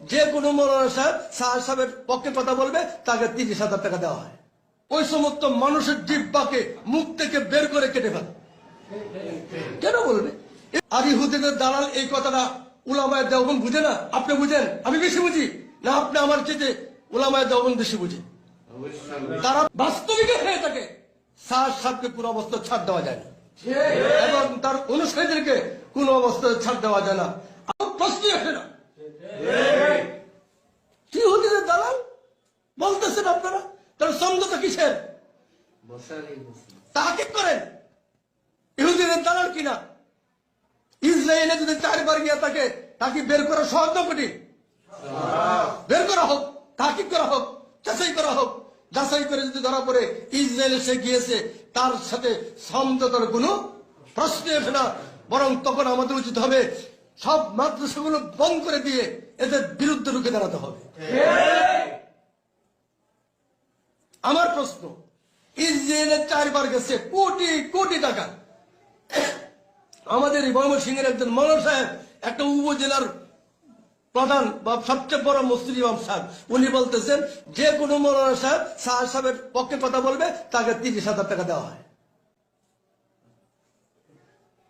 যে কোনো মৌলানা সাহেব সাহেব সাহেবের পক্ষে কথা বলবে, তাকে তিরিশ হাজার টাকা দেওয়া হয়। ওই সমস্ত মানুষের জিব্বাকে মুখ থেকে বের করে কেটে ফেলে। কেন বলবে? আর ইহুদিদের দালাল এই কথাটা উলামায় দেওবন বুঝে না? আপনি বুঝেন? আমি বেশি বুঝি। না, আপনি আমার চেয়ে উলামায় দেওবন বেশি বুঝি। তারা বাস্তবিক হয়ে থাকে। সার সাহেবকে কোন অবস্থা ছাড় দেওয়া যায় না। এবং তার অনুসারীদেরকে কোন অবস্থায় ছাড় দেওয়া যায় না। আমার প্রশ্নই আসে না। দালাল? বলতেছেন আপনারা? তার কিসের? তাকে করেন। ইহুদিদের দালাল কিনা? ইসরায়েলে যদি চারবার গিয়া থাকে তাকে বের করা সহজ কঠিন? বের করা হোক তাকিব করা হোক, যাচাই করা হোক। যাচাই করে যদি ধরা পড়ে, ইসরায়েল সে গিয়েছে, তার সাথে সমঝোতার কোনো প্রশ্ন ওঠে না। বরং তখন আমাদের উচিত হবে সব মাদ্রাসাগুলো বন্ধ করে দিয়ে এদের বিরুদ্ধে রুখে দাঁড়াতে হবে। আমার প্রশ্ন, ইসরায়েলে চারবার গেছে, কোটি কোটি টাকা। আমাদের ময়মনসিংহের একজন মৌলান সাহেব একটা উপজেলার প্রধান বা সবচেয়ে বড় মসজিদ ইমাম সাহেব। উনি বলতেছেন, যে কোনো মৌলানা সাহেব সাহেব সাহেবের পক্ষে কথা বলবে, তাকে তিরিশ হাজার টাকা দেওয়া হয়।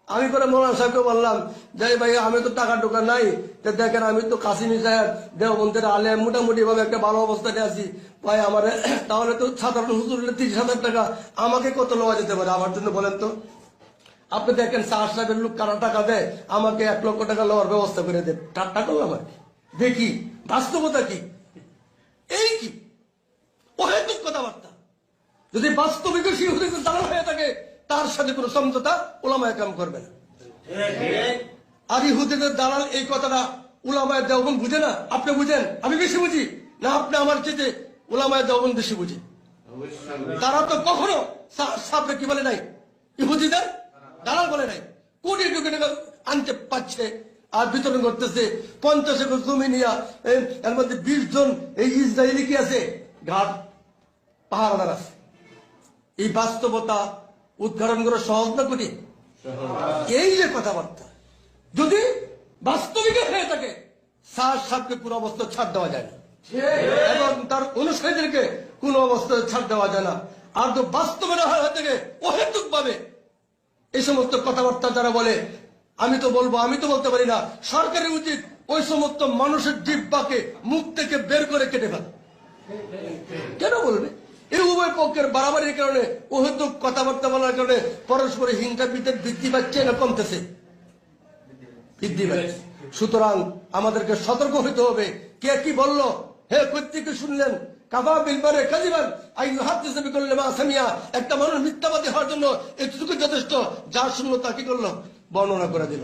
আমি করে মৌলানা সাহেবকে বললাম, যে ভাই, আমি তো টাকা টোকা নাই তো দেখেন, আমি তো কাশিমি সাহেব, দেওবন্দের আলে মোটামুটি ভাবে একটা ভালো অবস্থাতে আছি। ভাই, আমার, তাহলে তো সাধারণ হুজুর তিরিশ হাজার টাকা আমাকে কত লওয়া যেতে পারে? আমার জন্য বলেন তো। আপনি দেখেন সার সাহেবের লোক কারা টাকা দেয় আমাকে এক লক্ষ টাকা লওয়ার ব্যবস্থা করে দেয় ঠাট্টা করলাম আর দেখি বাস্তবতা কি? এই কি? অহেতুক কথাবার্তা। যদি বাস্তবিক দালাল হয়ে থাকে তার সাথে কোনো সমঝোতা ওলামায় কাম করবে না। আর ইহুদিদের দালাল এই কথাটা উলামায় দেওবন বুঝে না? আপনি বুঝেন? আমি বেশি বুঝি? না আপনি আমার চেয়ে উলামায় দেওবন বেশি বুঝি তারা তো কখনো সাপরে কি বলে নাই? ইহুদিদের দালাল বলে নাই। কোটি কোটি টাকা আনতে পারছে আর বিতরণ করতেছে। পঞ্চাশ একর জমি নিয়া এর মধ্যে বিশ জন এই ইসরায়েলি কি আছে? ঘাট পাহাড় আছে। এই বাস্তবতা উদ্ঘাটন করা সহজ না করি এই যে কথাবার্তা যদি বাস্তবিক হয়ে থাকে সার সাহেবকে কোন অবস্থা ছাড় দেওয়া যায় না। এবং তার অনুসারীদেরকে কোন অবস্থায় ছাড় দেওয়া যায় না। আর তো বাস্তবে না হয়ে থাকে অহেতুক ভাবে এই সমস্ত কথাবার্তা যারা বলে, আমি তো বলব, আমি তো বলতে পারি না, সরকারের উচিত ওই সমস্ত মানুষের জিব্বাকে, মুখ থেকে বের করে কেটে ফেলা। কেন বলবে? এই উভয় পক্ষের বাড়াবাড়ির কারণে, অহেতুক কথাবার্তা বলার কারণে পরস্পরের হিংসা বিদ্যুৎ বৃদ্ধি পাচ্ছে, না কমতেছে? বৃদ্ধি পাচ্ছে। সুতরাং আমাদেরকে সতর্ক হইতে হবে। কে কি বলল? হে কর্তৃকে শুনলেন আসামিয়া একটা মানুষ মিথ্যাবাদী হওয়ার জন্য এতটুকু যথেষ্ট, যা শুনলো তা কি করল বর্ণনা করে দিল